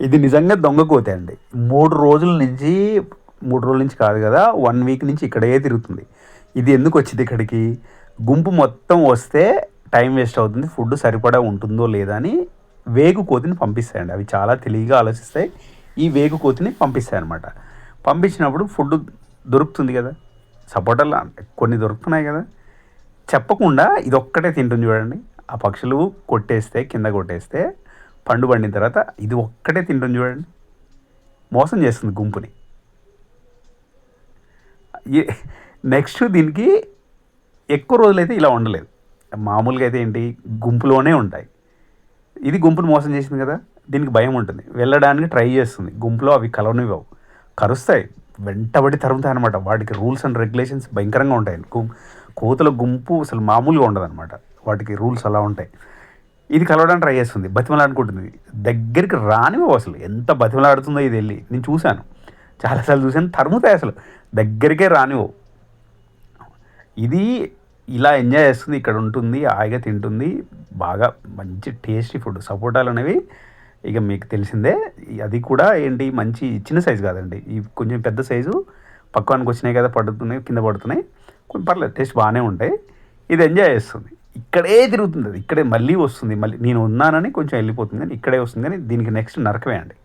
ఇది నిజంగా దొంగ కోతే అండి మూడు రోజుల నుంచి మూడు రోజుల నుంచి కాదు కదా వన్ వీక్ నుంచి ఇక్కడే తిరుగుతుంది. ఇది ఎందుకు వచ్చింది ఇక్కడికి? గుంపు మొత్తం వస్తే టైం వేస్ట్ అవుతుంది ఫుడ్ సరిపడా ఉంటుందో లేదా అని వేగు కోతిని పంపిస్తాయండి. అవి చాలా తెలివిగా ఆలోచిస్తాయి. ఈ వేగు కోతిని పంపిస్తాయి అనమాట పంపించినప్పుడు ఫుడ్ దొరుకుతుంది కదా. సపోటాలు కొన్ని దొరుకుతున్నాయి కదా. చెప్పకుండా ఇదొక్కటే తింటుంది చూడండి. ఆ పక్షులు కొట్టేస్తే కింద కొట్టేస్తే పండు పండిన తర్వాత ఇది ఒక్కటే తింటుంది చూడండి. మోసం చేస్తుంది గుంపుని. నెక్స్ట్ దీనికి ఎక్కువ రోజులైతే ఇలా ఉండలేదు. మామూలుగా అయితే ఏంటి గుంపులోనే ఉంటాయి. ఇది గుంపును మోసం చేసింది కదా దీనికి భయం ఉంటుంది. వెళ్ళడానికి ట్రై చేస్తుంది. గుంపులో అవి కలవనివ్వవు. కరుస్తాయి. వెంటబడి తరుగుతాయి అనమాట వాటికి రూల్స్ అండ్ రెగ్యులేషన్స్ భయంకరంగా ఉంటాయి. గు- కోతుల గుంపు అసలు మామూలుగా ఉండదు అనమాట వాటికి రూల్స్ అలా ఉంటాయి. ఇది కలవడానికి ట్రై చేస్తుంది. బతిమలాడుకుంటుంది. దగ్గరికి రానివ్వవు అసలు. ఎంత బతిమలాడుతుందో ఇది వెళ్ళి నేను చూశాను. చాలాసార్లు చూశాను. తరుముతాయి అసలు. దగ్గరికే రానివ్వవు ఇది ఇలా ఎంజాయ్ చేస్తుంది. ఇక్కడ ఉంటుంది. హాయిగా తింటుంది. బాగా మంచి టేస్టీ ఫుడ్ సపోటాలు అనేవి ఇక మీకు తెలిసిందే. అది కూడా ఏంటి? మంచి చిన్న సైజు కాదండి. ఈ కొంచెం పెద్ద సైజు పక్వానికి వచ్చినాయి కదా పడుతున్నాయి కింద పడుతున్నాయి. కొంచెం పర్లేదు. టేస్ట్ బాగానే ఉంటాయి. ఇది ఎంజాయ్ చేస్తుంది. ఇక్కడే తిరుగుతుంది అది. ఇక్కడే మళ్ళీ వస్తుంది. మళ్ళీ నేను ఉన్నానని కొంచెం వెళ్ళిపోతుంది కానీ ఇక్కడే వస్తుంది కానీ దీనికి నెక్స్ట్ నరకమే అండి.